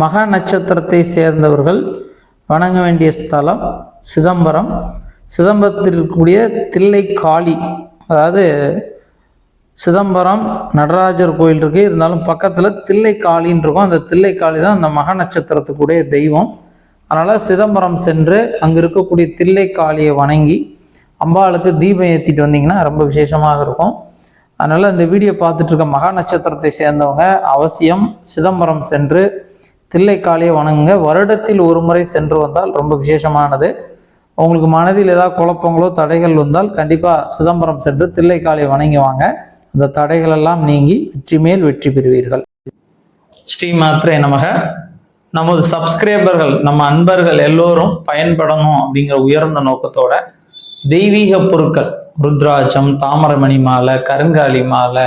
மகா நட்சத்திரத்தை சேர்ந்தவர்கள் வணங்க வேண்டிய ஸ்தலம் சிதம்பரம். சிதம்பரத்தில் இருக்கக்கூடிய தில்லை காளி அதாவது சிதம்பரம் நடராஜர் கோயில் இருக்குது இருந்தாலும் பக்கத்தில் தில்லை காளின்னு இருக்கும். அந்த தில்லை காளி தான் அந்த மகா நட்சத்திரத்துக்குடைய தெய்வம். அதனால் சிதம்பரம் சென்று அங்கே இருக்கக்கூடிய தில்லை காளியை வணங்கி அம்பாளுக்கு தீபம் ஏற்றிட்டு வந்தீங்கன்னா ரொம்ப விசேஷமாக இருக்கும். அதனால் இந்த வீடியோ பார்த்துட்ருக்க மகா நட்சத்திரத்தை சேர்ந்தவங்க அவசியம் சிதம்பரம் சென்று தில்லைக்காளியை வணங்குங்க. வருடத்தில் ஒரு முறை சென்று வந்தால் ரொம்ப விசேஷமானது. உங்களுக்கு மனதில் ஏதாவது குழப்பங்களோ தடைகள் வந்தால் கண்டிப்பாக சிதம்பரம் சென்று தில்லைக்காளியை வணங்கி வாங்க. அந்த தடைகள் எல்லாம் நீங்கி வெற்றி மேல் வெற்றி பெறுவீர்கள். ஸ்ரீ மாத்திரை நமக. நமது சப்ஸ்கிரைபர்கள் நம்ம அன்பர்கள் எல்லோரும் பயன்படணும் அப்படிங்கிற உயர்ந்த நோக்கத்தோட தெய்வீக பொருட்கள் ருத்ராட்சம் தாமரமணி மாலை கருங்காலி மாலை